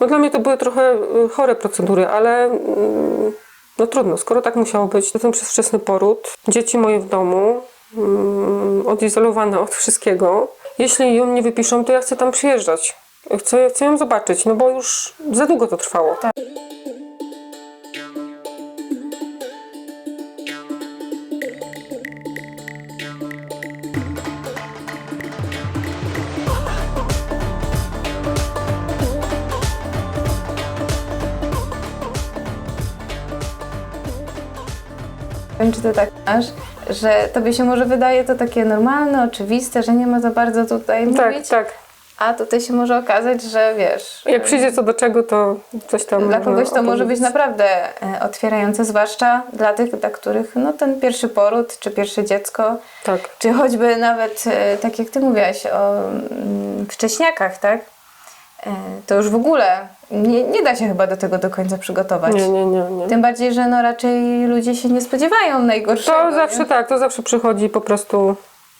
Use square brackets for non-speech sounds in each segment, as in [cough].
No dla mnie to były trochę y, chore procedury, ale mm, no trudno, skoro tak musiało być, to ten przedwczesny poród, dzieci moje w domu, mm, odizolowane od wszystkiego. Jeśli ją nie wypiszą, to ja chcę tam przyjeżdżać. Chcę, chcę ją zobaczyć, no bo już za długo to trwało. Wiem, czy ty tak masz, że tobie się może wydaje to takie normalne, oczywiste, że nie ma za bardzo tutaj Tak, mówić, tak. a tutaj się może okazać, że wiesz, Jak przyjdzie co do czego, to coś tam dla kogoś to może być opowiedzieć. naprawdę e, otwierające, zwłaszcza dla tych, dla których no, ten pierwszy poród, czy pierwsze dziecko, Tak. czy choćby nawet, e, tak jak ty mówiłaś o mm, wcześniakach, tak? E, To już w ogóle nie, nie da się chyba do tego do końca przygotować. Nie, nie, nie, nie. Tym bardziej, że no raczej ludzie się nie spodziewają najgorszego. To nie? zawsze tak, to zawsze przychodzi po prostu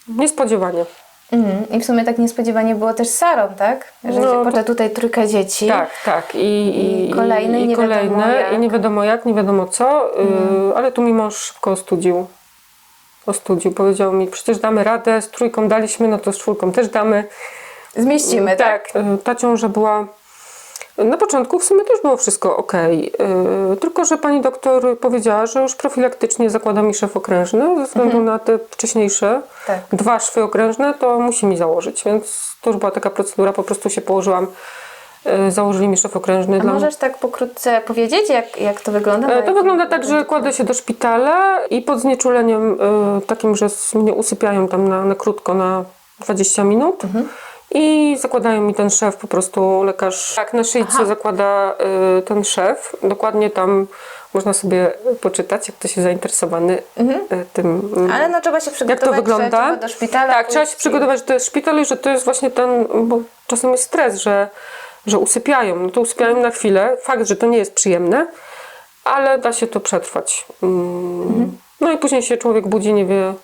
niespodziewanie. Mhm. I w sumie tak niespodziewanie było też z Sarą, tak? Że No, poczęła tutaj trójka dzieci. Tak, tak. I, i, I kolejne, i nie wiadomo kolejne, jak. Mhm. i nie wiadomo jak, nie wiadomo co, y, ale tu mi mąż szybko ostudził. Ostudził, powiedział mi, przecież damy radę, z trójką daliśmy, no to z czwórką też damy. Zmieścimy, tak? Y, Ta ciąża była, na początku w sumie też było wszystko ok, tylko że pani doktor powiedziała, że już profilaktycznie zakłada mi szef okrężny, ze względu na te wcześniejsze Mhm. Tak. dwa szwy okrężne, to musi mi założyć, więc to już była taka procedura, po prostu się położyłam, y, założyli mi szef okrężny. A dla możesz tak pokrótce powiedzieć, jak, jak to wygląda? E, To wygląda tak, że kładę się do szpitala i pod znieczuleniem e, takim, że mnie usypiają tam na, na krótko, na 20 minut. I zakładają mi ten szef, po prostu lekarz tak na szyjce zakłada e, ten szef. Dokładnie tam można sobie poczytać, jak ktoś jest zainteresowany e, tym. mm, Ale no trzeba się przygotować, że wygląda? trzeba do szpitala. tak, trzeba się i- przygotować, że to jest szpital i że to jest właśnie ten, bo czasem jest stres, że, że usypiają. No to usypiają na chwilę. Fakt, że to nie jest przyjemne, ale da się to przetrwać. Mm. No i później się człowiek budzi, nie wie,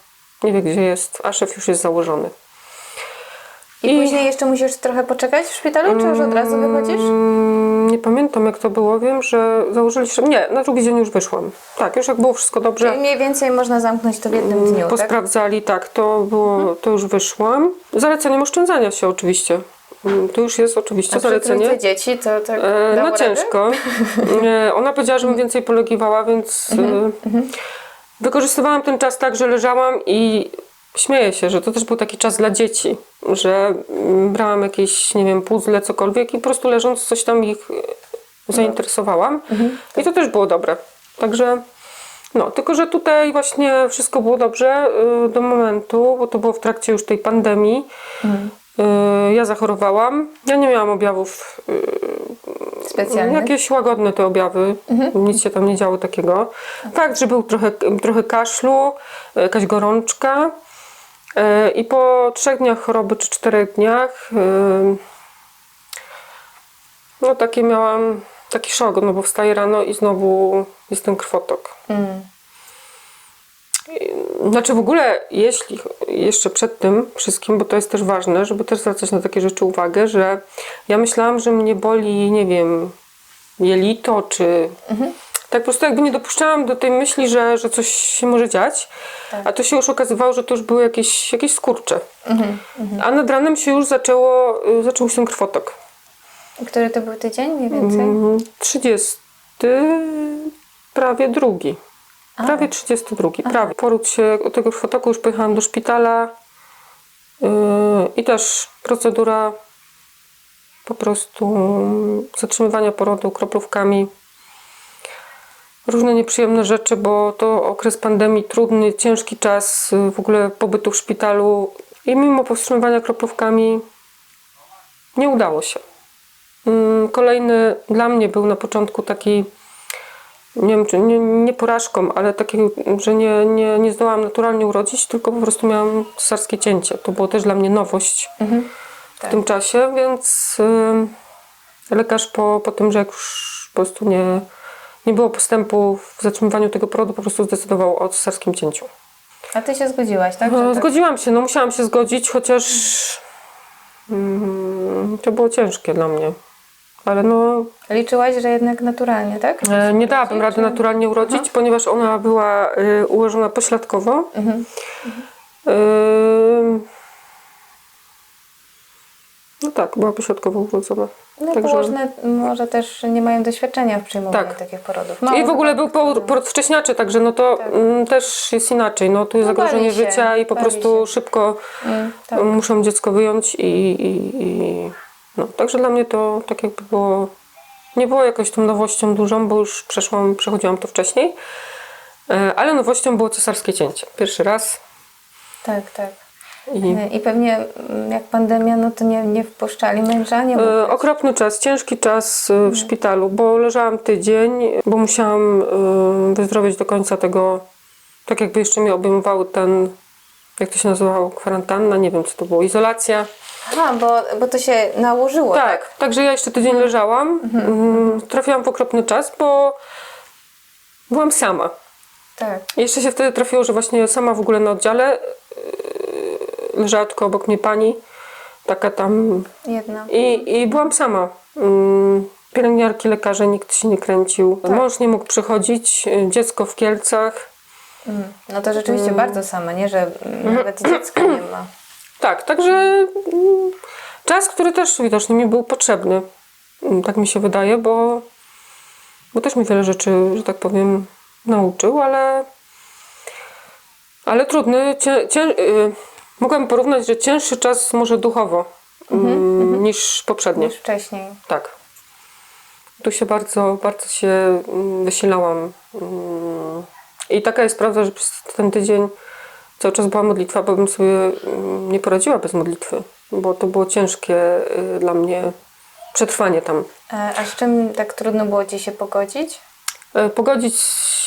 nie wie gdzie jest, a szef już jest założony. I później jeszcze musisz trochę poczekać w szpitalu, czy już od razu wychodzisz? Mm, Nie pamiętam jak to było, wiem, że założyli szef. Nie, na drugi dzień już wyszłam. Tak, już jak było wszystko dobrze. Czyli mniej więcej można zamknąć to w jednym dniu, tak? Posprawdzali, tak, to było, to już wyszłam. Zaleceniem oszczędzania się oczywiście. Mm, To już jest oczywiście A zalecenie. dzieci to tak E, No radę? ciężko. [laughs] E, Ona powiedziała, żebym więcej polegiwała, więc Mhm, e, wykorzystywałam ten czas tak, że leżałam i śmieję się, że to też był taki czas dla dzieci, że mm, brałam jakieś, nie wiem, puzzle, cokolwiek i po prostu leżąc coś tam ich e, zainteresowałam. Mhm. I to też było dobre. Także no, tylko że tutaj właśnie wszystko było dobrze y, do momentu, bo to było w trakcie już tej pandemii. Mhm. Y, Ja zachorowałam. Ja nie miałam objawów Specjalnie. Jakieś łagodne te objawy, nic się tam nie działo takiego. Fakt, że był trochę, trochę kaszlu, jakaś gorączka e, i po trzech dniach choroby czy czterech dniach e, no takie miałam taki szok, no bo wstaję rano i znowu jest ten krwotok. Mm. Znaczy w ogóle, jeśli jeszcze przed tym wszystkim, bo to jest też ważne, żeby też zwracać na takie rzeczy uwagę, że ja myślałam, że mnie boli, nie wiem, jelito, czy. Tak po prostu jakby nie dopuszczałam do tej myśli, że, że coś się może dziać, a to się już okazywało, że to już były jakieś, jakieś skurcze. A nad ranem się już zaczęło, y, zaczął się krwotok. Który to był tydzień mniej więcej? Mm, 30, prawie drugi. Prawie 32, prawie. Poród się od tego krwotoku już pojechałam do szpitala yy, i też procedura po prostu zatrzymywania porodu kroplówkami. Różne nieprzyjemne rzeczy, bo to okres pandemii, trudny, ciężki czas yy, w ogóle pobytu w szpitalu i mimo powstrzymywania kroplówkami nie udało się. Mm, Kolejny dla mnie był na początku taki, nie wiem, czy nie, nie porażką, ale taki, że nie, nie, nie zdołałam naturalnie urodzić, tylko po prostu miałam cesarskie cięcie. To było też dla mnie nowość w tym czasie, więc y, lekarz po, po tym, że jak już po prostu nie, nie było postępu w zatrzymywaniu tego porodu, po prostu zdecydował o cesarskim cięciu. A ty się zgodziłaś, tak? Że tak? Zgodziłam się, no musiałam się zgodzić, chociaż mm, to było ciężkie dla mnie. Ale no, Liczyłaś, że jednak naturalnie, tak? e, nie dałabym rady Czy- naturalnie urodzić, ponieważ ona była e, ułożona pośladkowo. Mhm. E, no tak, była pośladkowo urodzona. No Także- położne może też nie mają doświadczenia w przyjmowaniu Tak. takich porodów. I Mało w ogóle był poród, poród wcześniaczy, także no to Tak. mm, też jest inaczej. No tu jest No, zagrożenie się, życia i po prostu się. szybko Mm, tak. muszą dziecko wyjąć i, i, i no, także dla mnie to tak jakby było, nie było jakoś tą nowością dużą, bo już przeszłam, przechodziłam to wcześniej, E, ale nowością było cesarskie cięcie. Pierwszy raz tak, tak. I I pewnie mm, jak pandemia, no to nie, nie wpuszczali męża, nie e, okropny czas, ciężki czas e, w szpitalu, bo leżałam tydzień, bo musiałam e, wyzdrowieć do końca tego, tak jakby jeszcze mnie obejmowały ten, jak to się nazywało, kwarantanna, nie wiem co to było, izolacja. Aha, bo, bo to się nałożyło, tak? Tak, także ja jeszcze tydzień leżałam. Mm, Trafiłam w okropny czas, bo byłam sama. Tak. Jeszcze się wtedy trafiło, że właśnie sama w ogóle na oddziale leżała tylko obok mnie pani, taka tam Jedna. i, i byłam sama. Mm, Pielęgniarki, lekarze, nikt się nie kręcił. Mąż nie mógł przychodzić, yy, dziecko w Kielcach. Mm. No to rzeczywiście Mm. bardzo sama, nie? Że mm, nawet dziecka nie ma. Tak, także czas, który też widocznie mi był potrzebny. Tak mi się wydaje, bo, bo też mi wiele rzeczy, że tak powiem, nauczył, ale, ale trudny. Cię, cię, mogłam porównać, że cięższy czas może duchowo mm, niż poprzednie. Niż wcześniej. Tak. Tu się bardzo, bardzo się mm, wysilałam. Mm. I taka jest prawda, że przez ten tydzień cały czas była modlitwa, bo bym sobie nie poradziła bez modlitwy, bo to było ciężkie y, dla mnie przetrwanie tam. E, A z czym tak trudno było Ci się pogodzić? E, Pogodzić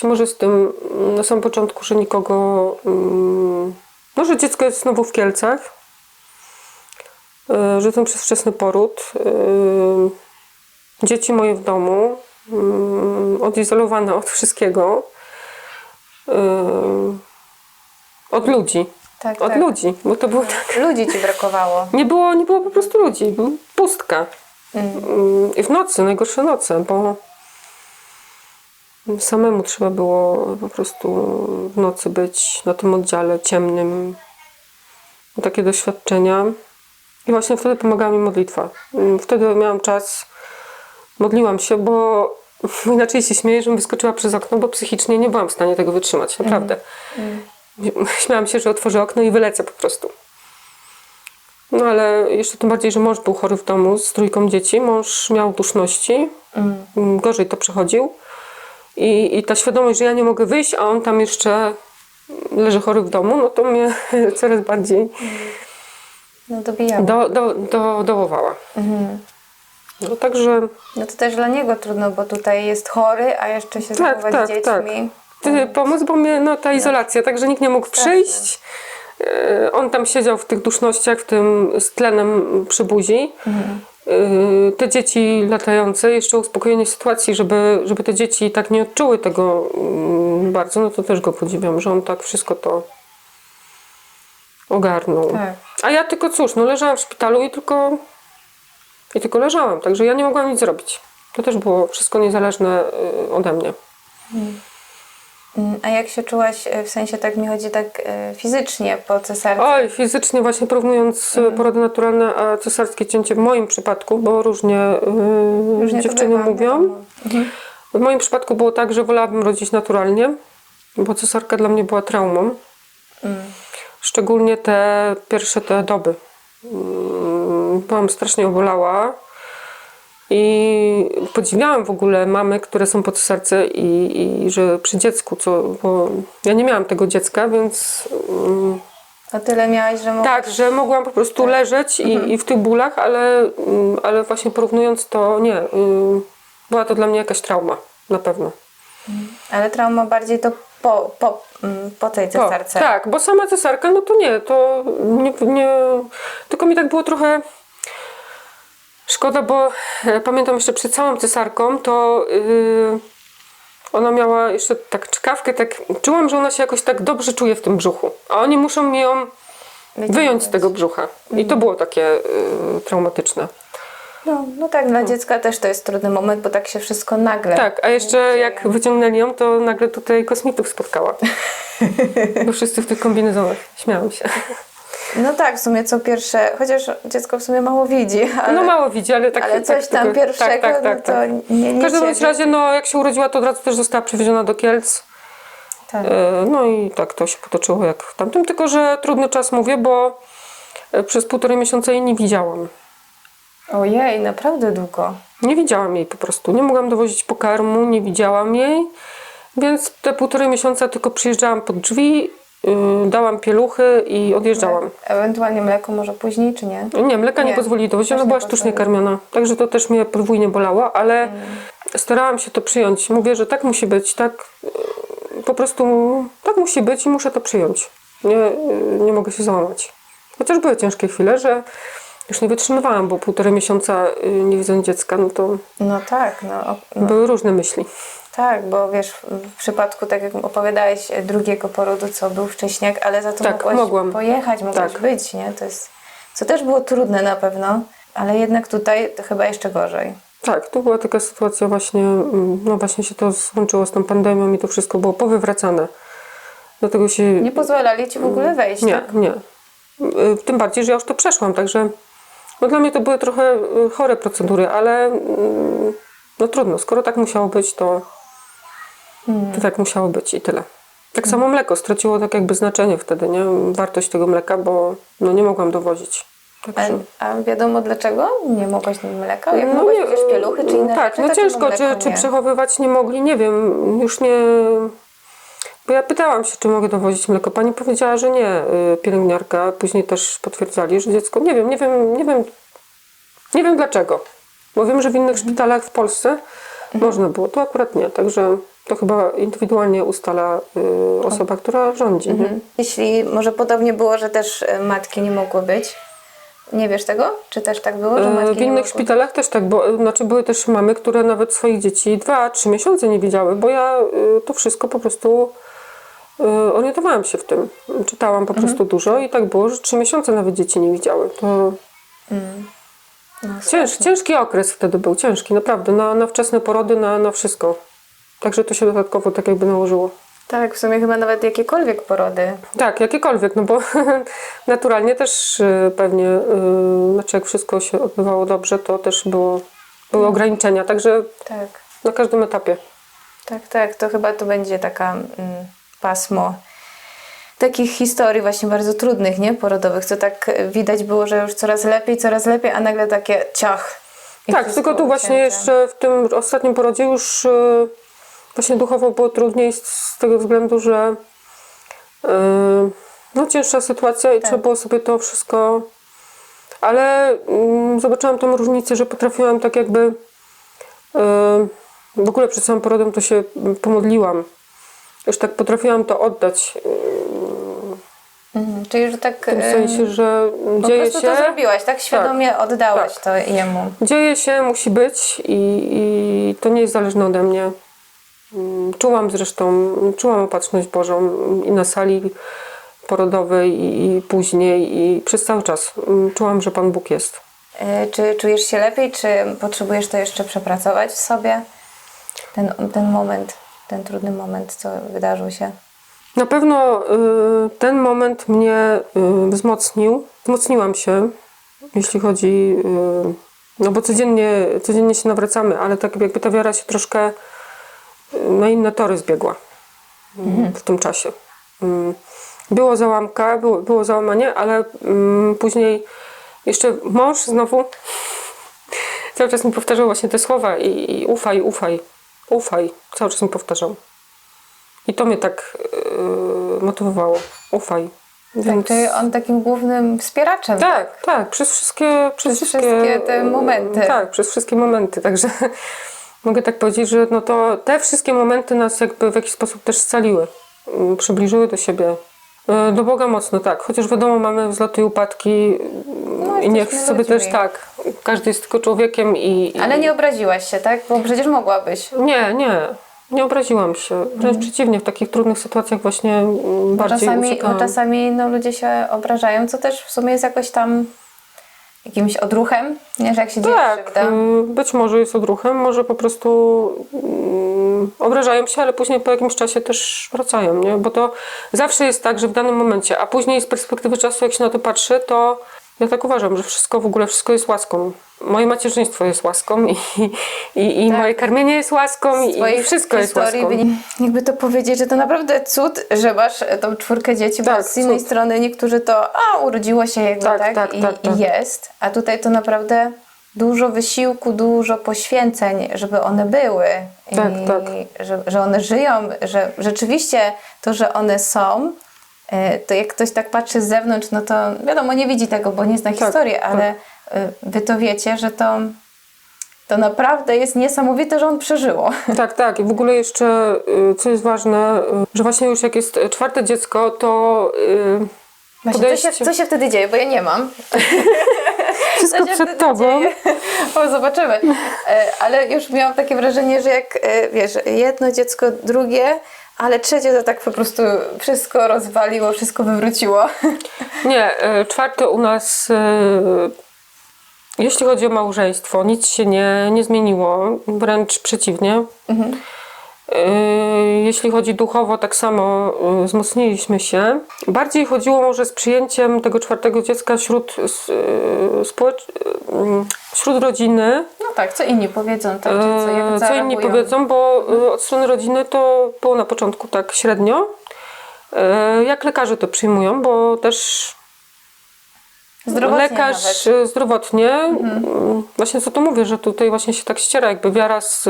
może z tym na samym początku, że nikogo. Mm, No, że dziecko jest znowu w Kielcach, że ten przedwczesny poród, e, dzieci moje w domu, mm, odizolowane od wszystkiego, e, od ludzi. Tak, Od tak. ludzi, bo to było tak. Ludzi Ci brakowało. [laughs] Nie było, nie było po prostu ludzi, pustka. Mm, I w nocy, najgorsze noce, bo samemu trzeba było po prostu w nocy być na tym oddziale ciemnym. Takie doświadczenia. I właśnie wtedy pomagała mi modlitwa. Mm, Wtedy miałam czas, modliłam się, bo [laughs] inaczej się śmieję, żebym wyskoczyła przez okno, bo psychicznie nie byłam w stanie tego wytrzymać, naprawdę. [laughs] Śmiałam się, że otworzę okno i wylecę po prostu. No ale jeszcze tym bardziej, że mąż był chory w domu z trójką dzieci. Mąż miał duszności, mm, gorzej to przechodził. I, I ta świadomość, że ja nie mogę wyjść, a on tam jeszcze leży chory w domu, no to mnie [laughs] coraz bardziej No dobijało. do, do, do, dołowała. No także No to też dla niego trudno, bo tutaj jest chory, a jeszcze się Tak, zajmować tak, dziećmi. ty, pomóc, bo mnie no, ta izolacja, także nikt nie mógł przyjść. E, On tam siedział w tych dusznościach, w tym z tlenem przy buzi. E, Te dzieci latające, jeszcze uspokojenie sytuacji, żeby, żeby te dzieci tak nie odczuły tego mm, bardzo, no to też go podziwiam, że on tak wszystko to ogarnął. Tak. A ja tylko cóż, no leżałam w szpitalu i tylko, i tylko leżałam, także ja nie mogłam nic zrobić. To też było wszystko niezależne y, ode mnie. Mm, A jak się czułaś, e, w sensie tak mi chodzi tak e, fizycznie po cesarce? Oj, fizycznie właśnie porównując Mhm. y, porody naturalne a cesarskie cięcie w moim przypadku, bo różnie, y, Różnie dziewczyny mówią. Mhm. W moim przypadku było tak, że wolałabym rodzić naturalnie, bo cesarka dla mnie była traumą. Mm. Szczególnie te pierwsze te doby. Mm, Byłam strasznie obolała i podziwiałam w ogóle mamy, które są po cesarce i, i że przy dziecku, co, bo ja nie miałam tego dziecka, więc mm, O tyle miałaś, że mogłaś... tak, że mogłam po prostu Tak. leżeć i, Mhm. i w tych bólach, ale, mm, ale właśnie porównując to nie. y, Była to dla mnie jakaś trauma, na pewno. Ale trauma bardziej to po, po, mm, po tej cesarce. tak, bo sama cesarka, no to nie, to nie, nie. Tylko mi tak było trochę szkoda, bo e, pamiętam jeszcze przed całą cesarką, to y, ona miała jeszcze tak czkawkę, tak czułam, że ona się jakoś tak dobrze czuje w tym brzuchu. A oni muszą mi ją wyjąć z tego brzucha. I to było takie y, traumatyczne. No, no tak, dla dziecka też to jest trudny moment, bo tak się wszystko nagle. Tak, a jeszcze jak wyciągnęli ją, to nagle tutaj kosmitów spotkała. [laughs] Bo wszyscy w tych kombinezonach. Śmiałam się. No tak, w sumie co pierwsze, chociaż dziecko w sumie mało widzi, ale, No mało widzi, ale tak ale tak coś tam tylko- pierwszego, no to nie, nie W każdym ciebie. razie, no jak się urodziła, to od razu też została przewieziona do Kielc. Tak. E, No i tak to się potoczyło jak w tamtym, tylko że trudny czas mówię, bo e, przez półtorej miesiąca jej nie widziałam. Ojej, naprawdę długo. Nie widziałam jej po prostu. Nie mogłam dowozić pokarmu, nie widziałam jej. Więc te półtorej miesiąca tylko przyjeżdżałam pod drzwi, dałam pieluchy i odjeżdżałam. Ewentualnie mleko może później, czy nie? Nie, mleka nie, Nie, pozwolili dowozić, ona była sztucznie karmiona. Także to też mnie podwójnie bolało, ale starałam się to przyjąć. Mówię, że tak musi być, tak yy, po prostu tak musi być i muszę to przyjąć. Nie, yy, nie mogę się załamać. Chociaż były ciężkie chwile, że już nie wytrzymywałam, bo półtorej miesiąca nie widząc dziecka, no to No tak, no, no były różne myśli. Tak, bo wiesz, w przypadku, tak jak opowiadałeś, e, drugiego porodu, co był wcześniak, ale za to Tak, mogłaś mogłam. pojechać, mogłaś Tak. być, nie? To jest, co też było trudne na pewno, ale jednak tutaj to chyba jeszcze gorzej. Tak, to była taka sytuacja właśnie, mm, no właśnie się to złączyło z tą pandemią i to wszystko było powywracane. Dlatego się... Nie pozwalali ci w ogóle wejść, nie, tak? nie. Y, Tym bardziej, że ja już to przeszłam, także no dla mnie to były trochę y, chore procedury, ale mm, no trudno, skoro tak musiało być, to, to tak musiało być i tyle. Tak samo mleko straciło tak jakby znaczenie wtedy, nie? Wartość tego mleka, bo no nie mogłam dowozić. A, Także... a wiadomo dlaczego? Nie mogłaś mleka? Jak No mogłaś nie, przecież pieluchy czy inne Tak, rzeczy, no ciężko, czy, mleko czy przechowywać nie mogli, nie wiem, już nie... Bo ja pytałam się, czy mogę dowozić mleko. Pani powiedziała, że nie, y, pielęgniarka. Później też potwierdzali, że dziecko... Nie wiem, nie wiem, nie wiem, nie wiem dlaczego. Bo wiem, że w innych szpitalach w Polsce można było, to akurat nie. Także to chyba indywidualnie ustala y, osoba, która rządzi. nie? Jeśli może podobnie było, że też e, matki nie mogły być. Nie wiesz tego? Czy też tak było, że matki E, W nie innych mogły? szpitalach też tak, bo e, znaczy były też mamy, które nawet swoich dzieci dwa, trzy miesiące nie widziały, bo ja y, to wszystko po prostu y, orientowałam się w tym. Czytałam po Mhm. prostu dużo i tak było, że trzy miesiące nawet dzieci nie widziały. To No, cięż, ciężki okres wtedy był, ciężki, naprawdę, na, na wczesne porody, na, na wszystko. Także to się dodatkowo tak jakby nałożyło. Tak, w sumie chyba nawet jakiekolwiek porody. Tak, jakiekolwiek, no bo [laughs] naturalnie też y, pewnie, y, znaczy jak wszystko się odbywało dobrze, to też było, były ograniczenia, także Tak, na każdym etapie. tak, tak. To chyba to będzie taka mm, pasmo takich historii właśnie bardzo trudnych, nie? Porodowych, co tak widać było, że już coraz lepiej, coraz lepiej, a nagle takie ciach. Tak, tylko tu właśnie jeszcze w tym ostatnim porodzie już y, właśnie duchowo było trudniej z, tego względu, że y, no cięższa sytuacja i Tak. trzeba było sobie to wszystko ale mm, zobaczyłam tą różnicę, że potrafiłam tak jakby y, w ogóle przed samym porodem to się pomodliłam. Już tak potrafiłam to oddać. Mhm, czyli, że tak W tym e, sensie, że po dzieje prostu się. to zrobiłaś, tak? Świadomie oddałaś tak. to jemu. Dzieje się, musi być i, i to nie jest zależne ode mnie. Mm, Czułam zresztą, czułam opatrzność Bożą i na sali porodowej i, później i przez cały czas mm, czułam, że Pan Bóg jest. E, Czy czujesz się lepiej, czy potrzebujesz to jeszcze przepracować w sobie? Ten, ten moment, ten trudny moment, co wydarzył się. Na pewno y, ten moment mnie y, wzmocnił. Wzmocniłam się, jeśli chodzi, y, no bo codziennie, codziennie się nawracamy, ale tak jakby ta wiara się troszkę y, na inne tory zbiegła y, w tym czasie. Y, Było załamka, było, było załamanie, ale y, później jeszcze mąż znowu [laughs] cały czas mi powtarzał właśnie te słowa i, i ufaj, ufaj, ufaj. Cały czas mi powtarzał. I to mnie tak yy, motywowało. Ufaj. Więc... Tak, czyli on takim głównym wspieraczem. tak, tak, przez wszystkie, przez, Przez wszystkie te momenty. Tak, przez wszystkie momenty. Także [laughs] mogę tak powiedzieć, że no to te wszystkie momenty nas jakby w jakiś sposób też scaliły. Yy, Przybliżyły do siebie. Yy, Do Boga mocno, tak. Chociaż wiadomo, mamy wzloty i upadki No, i niech sobie ludźmi. też tak. Każdy jest tylko człowiekiem i. i... Ale nie obraziłaś się, tak? Bo przecież mogłabyś. Nie, nie. Nie obraziłam się. Wręcz przeciwnie, w takich trudnych sytuacjach właśnie mm, bardziej Czasami, uciekałam. czasami no, ludzie się obrażają, co też w sumie jest jakoś tam jakimś odruchem, nie? że jak się dzieje Tak, krzywda. y, być może jest odruchem, może po prostu mm, obrażają się, ale później po jakimś czasie też wracają, nie? Bo to zawsze jest tak, że w danym momencie, a później z perspektywy czasu, jak się na to patrzy, to ja tak uważam, że wszystko w ogóle, wszystko jest łaską. Moje macierzyństwo jest łaską i, i, i Tak. moje karmienie jest łaską i, wszystko jest łaską. Jakby to powiedzieć, że to naprawdę cud, że masz tą czwórkę dzieci, bo Tak, z innej cud. strony niektórzy to, a urodziło się jakby tak, Tak, tak, i, tak, tak. i jest, a tutaj to naprawdę dużo wysiłku, dużo poświęceń, żeby one były. Tak, I tak. Że, że one żyją, że rzeczywiście to, że one są, e, to jak ktoś tak patrzy z zewnątrz, no to wiadomo, nie widzi tego, bo nie zna Tak, historii, ale e, wy to wiecie, że to, to naprawdę jest niesamowite, że on przeżyło. [laughs] Tak, tak. I w ogóle jeszcze, y, co jest ważne, y, że właśnie już jak jest czwarte dziecko, to y, Właśnie, co, podejście... się, co się wtedy dzieje? Bo ja nie mam. [laughs] Wszystko Co się przed tobą. dzieje? O, zobaczymy. E, Ale już miałam takie wrażenie, że jak, e, wiesz, jedno dziecko, drugie, ale trzecie to tak po prostu wszystko rozwaliło, wszystko wywróciło. [laughs] Nie, e, czwarte u nas, e, jeśli chodzi o małżeństwo, nic się nie, nie zmieniło, wręcz przeciwnie. E, Jeśli chodzi duchowo, tak samo e, wzmocniliśmy się. Bardziej chodziło może z przyjęciem tego czwartego dziecka wśród, e, społecz... wśród rodziny. No tak, co inni powiedzą, tak? Co, jak Co inni powiedzą, bo od strony rodziny to było na początku tak średnio. Jak lekarze to przyjmują, bo też Zdrowotnie lekarz nawet. Mhm. zdrowotnie, mm, właśnie co to mówię, że tutaj właśnie się tak ściera jakby wiara z,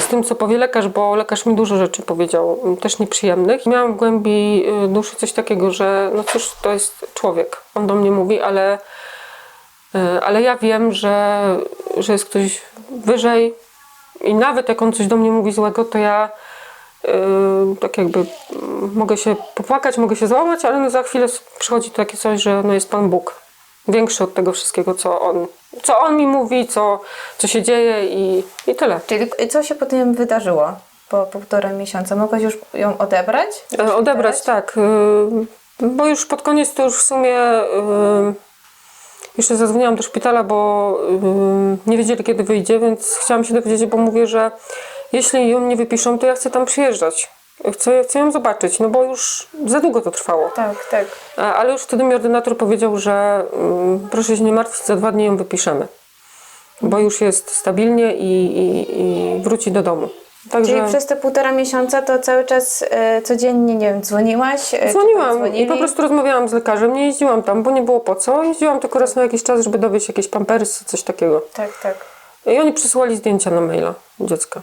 z tym, co powie lekarz, bo lekarz mi dużo rzeczy powiedział, m, też nieprzyjemnych. Miałam w głębi e, duszy coś takiego, że no cóż, to jest człowiek, on do mnie mówi, ale, e, ale ja wiem, że, że jest ktoś wyżej i nawet jak on coś do mnie mówi złego, to ja Yy, tak jakby mm, mogę się popłakać, mogę się złamać, ale no za chwilę przychodzi takie coś, że no jest Pan Bóg. Większy od tego wszystkiego, co On, co on mi mówi, co, co się dzieje i, i tyle. Czyli co się potem wydarzyło po półtora miesiąca? Mogłaś już ją odebrać? E, Odebrać, tak. Yy, Bo już pod koniec to już w sumie yy, jeszcze zadzwoniłam do szpitala, bo nie wiedzieli kiedy wyjdzie, więc chciałam się dowiedzieć, bo mówię, że jeśli ją nie wypiszą, to ja chcę tam przyjeżdżać. Chcę, ją zobaczyć, no bo już za długo to trwało. Tak, tak. Ale już wtedy mi ordynator powiedział, że mm, proszę się nie martwić, za dwa dni ją wypiszemy. Bo już jest stabilnie i, i, i wróci do domu. Także Czyli przez te półtora miesiąca to cały czas e, codziennie, nie wiem, dzwoniłaś? E, czy tam dzwoniłam dzwonili? i po prostu rozmawiałam z lekarzem. Nie jeździłam tam, bo nie było po co. Jeździłam tylko raz na jakiś czas, żeby dowieść jakieś pampersy, coś takiego. Tak, tak. I oni przysyłali zdjęcia na maila dziecka.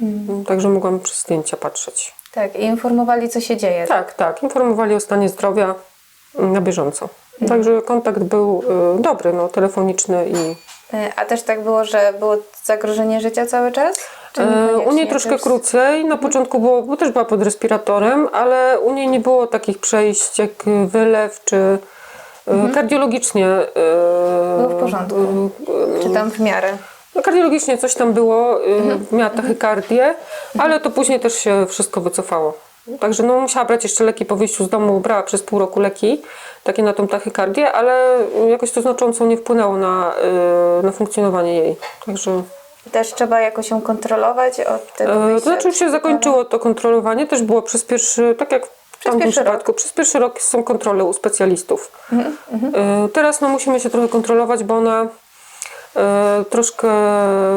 Mhm. Także mogłam przez zdjęcia patrzeć. Tak, i informowali, co się dzieje. Tak, tak. Informowali o stanie zdrowia na bieżąco. Mhm. Także kontakt był y, dobry, no, telefoniczny i E, A też tak było, że było zagrożenie życia cały czas? E? U niej troszkę już- krócej. Na początku było, bo też była pod respiratorem, ale u niej nie było takich przejść jak wylew czy e, kardiologicznie. e, Było w porządku. Czy tam w miarę? No, kardiologicznie coś tam było, y, miała tachykardię, ale to później też się wszystko wycofało. Także no, musiała brać jeszcze leki po wyjściu z domu, brała przez pół roku leki, takie na tą tachykardię, ale jakoś to znacząco nie wpłynęło na, y, na funkcjonowanie jej. Także Też trzeba jakoś ją kontrolować od tego E, To wyjścia znaczy już się zakończyło to kontrolowanie, też było przez pierwszy, tak jak w tamtym pierwszy przypadku, przez pierwszy rok są kontrole u specjalistów. E, Teraz no, musimy się trochę kontrolować, bo ona troszkę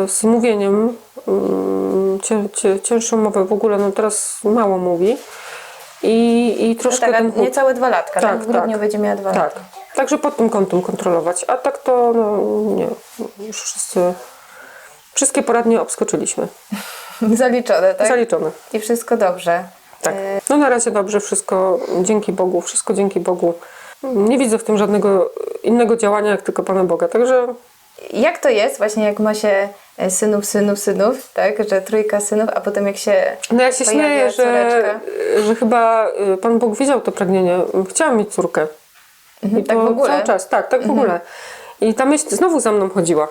z mówieniem, mm, cię, cię, cięższą mowę w ogóle, no teraz mało mówi. I, i No troszkę tak, a ten niecałe dwa latka, tak? Tak, W grudniu tak. będzie miała dwa tak. lata. Także pod tym kątem kontrolować. A tak to no, nie, już wszyscy, wszystkie poradnie obskoczyliśmy. [laughs] Zaliczone, tak? Zaliczone. I wszystko dobrze. Tak. No na razie dobrze, wszystko dzięki Bogu, wszystko dzięki Bogu. Nie widzę w tym żadnego innego działania, jak tylko Pana Boga. Także Jak to jest właśnie, jak ma się e, synów, synów, synów, tak? Że trójka synów, a potem jak się no ja się pojawia śmieję, że, córeczka. że chyba y, Pan Bóg widział to pragnienie. Chciałam mieć córkę. I tak to w ogóle? cały czas, tak, tak w ogóle. I ta myśl znowu za mną chodziła.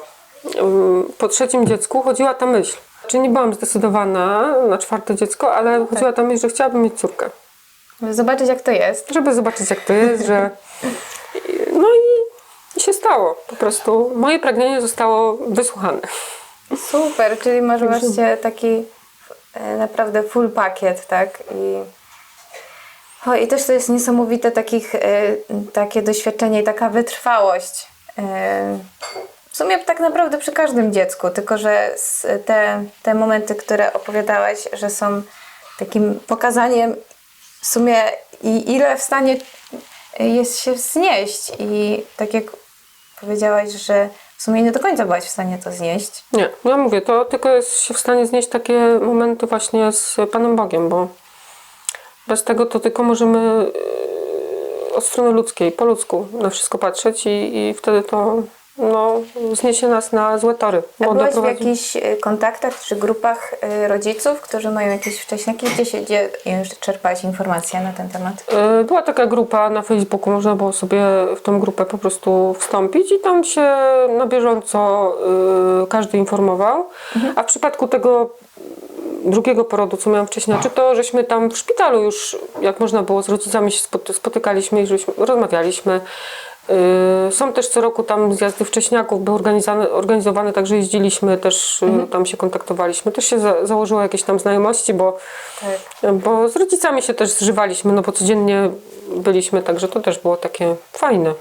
Ym, Po trzecim dziecku chodziła ta myśl. Czy nie byłam zdecydowana na czwarte dziecko, ale chodziła ta myśl, że chciałabym mieć córkę. Zobaczyć, jak to jest. żeby zobaczyć jak to jest, że [laughs] i, się stało. Po prostu moje pragnienie zostało wysłuchane. Super, czyli masz właśnie taki e, naprawdę full pakiet, tak? I, o, I też to jest niesamowite takich, e, takie doświadczenie i taka wytrwałość. E, w sumie tak naprawdę przy każdym dziecku, tylko że te, te momenty, które opowiadałaś, że są takim pokazaniem w sumie i ile w stanie jest się znieść. I tak jak powiedziałaś, że w sumie nie do końca byłaś w stanie to znieść. Nie, ja mówię, to tylko jest się w stanie znieść takie momenty właśnie z Panem Bogiem, bo bez tego to tylko możemy yy, od strony ludzkiej, po ludzku na wszystko patrzeć i, i wtedy to no, zniesie nas na złe tory. A bo byłaś w doprowadzi- jakichś y, kontaktach czy grupach y, rodziców, którzy mają jakieś wcześniaki? Gdzie, się, gdzie już czerpałaś informacje na ten temat? Y, Była taka grupa na Facebooku, można było sobie w tą grupę po prostu wstąpić i tam się na bieżąco każdy informował. A w przypadku tego drugiego porodu, co miałam wcześniej, czy to żeśmy tam w szpitalu już, jak można było, z rodzicami się spoty- spotykaliśmy i żeśmy, rozmawialiśmy. Y, Są też co roku tam zjazdy wcześniaków, były organizowane, organizowane także jeździliśmy, też y, tam się kontaktowaliśmy. Też się za, założyło jakieś tam znajomości, bo Tak. bo z rodzicami się też zżywaliśmy, no bo codziennie byliśmy, także to też było takie fajne.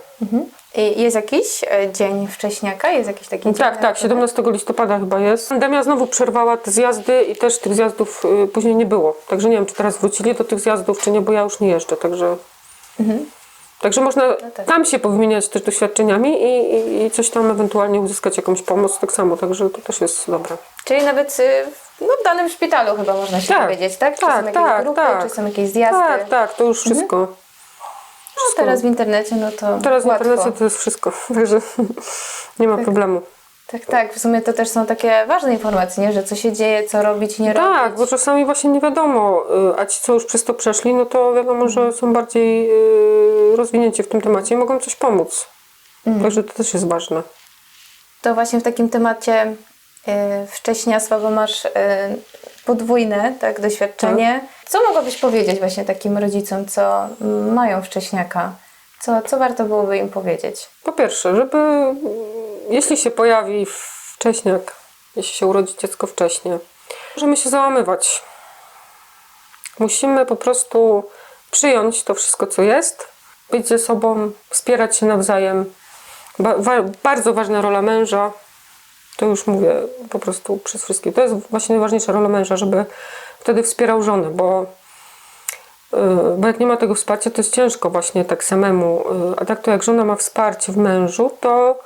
I jest jakiś y, dzień wcześniaka? Jest jakiś taki dzień? Tak, tak, 17 listopada chyba jest. Pandemia znowu przerwała te zjazdy i też tych zjazdów y, później nie było. Także nie wiem, czy teraz wrócili do tych zjazdów, czy nie, bo ja już nie jeżdżę, także... Także można tak. tam się powymieniać też doświadczeniami i, i, i coś tam ewentualnie uzyskać jakąś pomoc tak samo, także to też jest dobre. Czyli nawet y, w- no, w danym szpitalu chyba można się Tak, powiedzieć, tak? Czy tak, są jakieś tak, grupy, tak. czy są jakieś zjazdy? Tak, tak, to już wszystko. No, teraz w internecie, no to Teraz w łatwo. internecie to jest wszystko, [laughs] także nie ma problemu. Tak, tak. W sumie to też są takie ważne informacje, nie? Że co się dzieje, co robić, nie Tak, robić. bo czasami właśnie nie wiadomo, y, a ci, co już przez to przeszli, no to wiadomo, że są bardziej y, rozwinięci w tym temacie i mogą coś pomóc. Także to też jest ważne. To właśnie w takim temacie y, wcześniactwa, bo masz podwójne tak, doświadczenie. Co mogłabyś powiedzieć właśnie takim rodzicom, co mają wcześniaka? Co, co warto byłoby im powiedzieć? Po pierwsze, żeby jeśli się pojawi wcześniak, jeśli się urodzi dziecko wcześnie, możemy się załamywać. Musimy po prostu przyjąć to wszystko, co jest, być ze sobą, wspierać się nawzajem. Ba- wa- bardzo ważna rola męża, to już mówię po prostu przez wszystkich. To jest właśnie najważniejsza rola męża, żeby wtedy wspierał żonę, bo, yy, bo jak nie ma tego wsparcia, to jest ciężko właśnie tak samemu. Yy, A tak to jak żona ma wsparcie w mężu, to,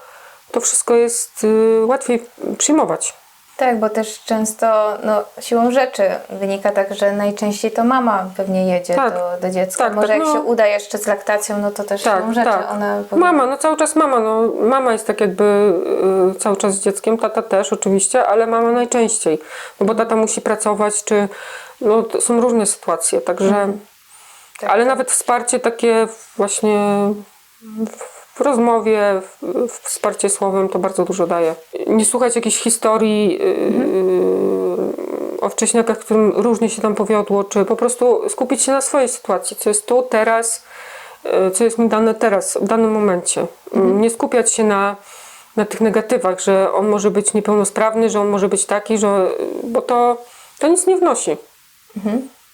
to wszystko jest yy, łatwiej przyjmować. Tak, bo też często no, siłą rzeczy wynika tak, że najczęściej to mama pewnie jedzie Tak. do, do dziecka. Tak, Może tak, jak no. się uda jeszcze z laktacją, no to też siłą rzeczy ona powinna- Mama, no cały czas mama, no mama jest tak jakby y, cały czas z dzieckiem, tata też oczywiście, ale mama najczęściej, no bo tata musi pracować, czy no to są różne sytuacje, także, Tak, ale tak. nawet wsparcie takie właśnie w- w rozmowie, w- w wsparcie słowem to bardzo dużo daje. Nie słuchać jakichś historii yy, o wcześniakach, którym różnie się tam powiodło, czy po prostu skupić się na swojej sytuacji, co jest tu, teraz, yy, co jest mi dane teraz, w danym momencie. Nie skupiać się na, na tych negatywach, że on może być niepełnosprawny, że on może być taki, że, bo to, to nic nie wnosi.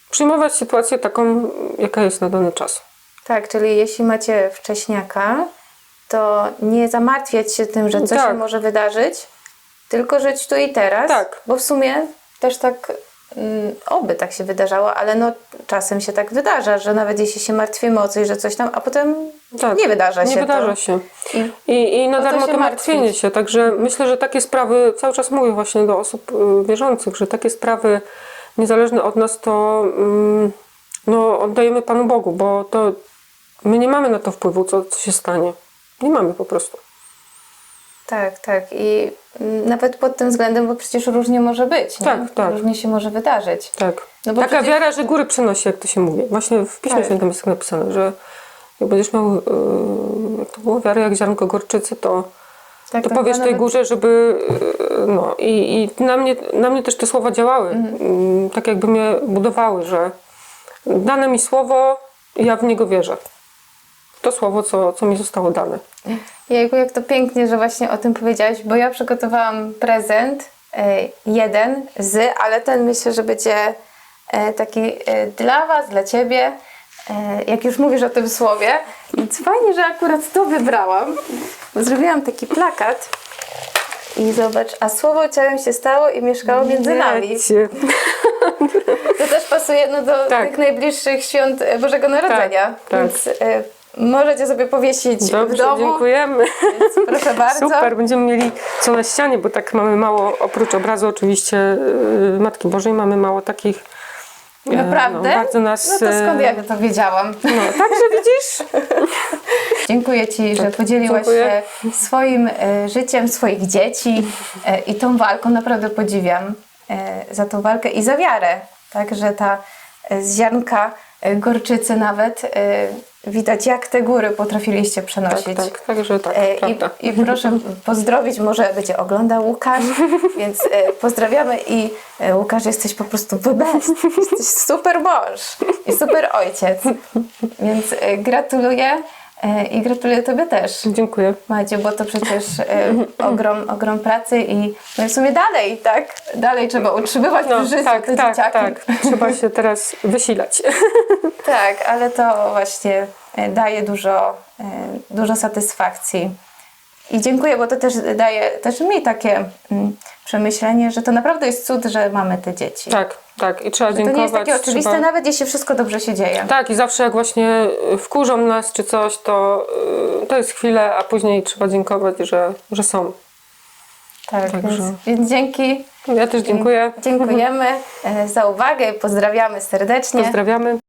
Przyjmować sytuację taką, jaka jest na dany czas. Tak, czyli jeśli macie wcześniaka, to nie zamartwiać się tym, że coś Tak. się może wydarzyć, tylko żyć tu i teraz. Tak. Bo w sumie też tak, mm, oby tak się wydarzało, ale no czasem się tak wydarza, że nawet jeśli się martwimy o coś, że coś tam, a potem Tak. nie wydarza się Nie wydarza to. się. I I, i na to darmo to martwienie się. Także myślę, że takie sprawy, cały czas mówię właśnie do osób y, wierzących, że takie sprawy niezależne od nas to mm, no, oddajemy Panu Bogu, bo to my nie mamy na to wpływu, co, co się stanie. Nie mamy po prostu. Tak, tak. I mm, nawet pod tym względem, bo przecież różnie może być. Nie? Tak, tak. Różnie się może wydarzyć. Tak. No Taka przecież- wiara, że góry przenosi, jak to się mówi. Właśnie w Piśmie Tak. Świętym jest tak napisane, że jak będziesz miał, y, jak to było, wiarę jak ziarnko gorczycy, to Tak, to tak, powiesz a tej nawet- górze, żeby. yy, No i, i na, mnie, na mnie też te słowa działały. Mm, Tak jakby mnie budowały, że dane mi słowo, ja w niego wierzę. To słowo, co, co mi zostało dane. Jejku, jak to pięknie, że właśnie o tym powiedziałaś, bo ja przygotowałam prezent e, jeden z, ale ten myślę, że będzie e, taki e, dla Was, dla Ciebie, jak już mówisz o tym słowie. Więc fajnie, że akurat to wybrałam, zrobiłam taki plakat i zobacz, a słowo ciałem się stało i mieszkało między nami. [laughs] To też pasuje no, do Tak. tych najbliższych świąt Bożego Narodzenia, tak. więc e, możecie sobie powiesić w Dobrze, domu. dziękapujemy. Więc proszę [laughs] bardzo. Super, będziemy mieli co na ścianie, bo tak mamy mało, oprócz obrazu oczywiście yy, Matki Bożej, mamy mało takich. e, Naprawdę? No, bardzo nas. No to skąd e, ja to wiedziałam? No, także [laughs] widzisz? Dziękuję Ci, że podzieliłaś Tak, dziękuję. się swoim e, życiem, swoich dzieci i tą walką. Naprawdę podziwiam za tą walkę i za wiarę. Tak, że ta z ziarnka gorczycy nawet e, widać, jak te góry potrafiliście przenosić. Tak, tak, także tak, E, prawda. I, I proszę pozdrowić, może będzie oglądał Łukasz, [laughs] więc e, pozdrawiamy i e, Łukasz jesteś po prostu the best, jesteś super mąż i super ojciec, więc e, gratuluję e, i gratuluję Tobie też. Dziękuję. Macie, bo to przecież e, ogrom, ogrom pracy i no i w sumie dalej, tak? Dalej trzeba utrzymywać No, życiu tak, te tak, dzieciaki. tak. Trzeba się teraz wysilać. Tak, ale to właśnie e, daje dużo, e, dużo satysfakcji. I dziękuję, bo to też daje też mi takie mm, przemyślenie, że to naprawdę jest cud, że mamy te dzieci. Tak, tak. I trzeba To dziękować. nie jest takie oczywiste, trzeba... nawet jeśli wszystko dobrze się dzieje. Tak, i zawsze jak właśnie y, wkurzą nas czy coś, to, y, to jest chwilę, a później trzeba dziękować, że, że są. Tak, Także- więc, więc dzięki. Ja też dziękuję. Dziękujemy e, za uwagę i pozdrawiamy serdecznie. Pozdrawiamy.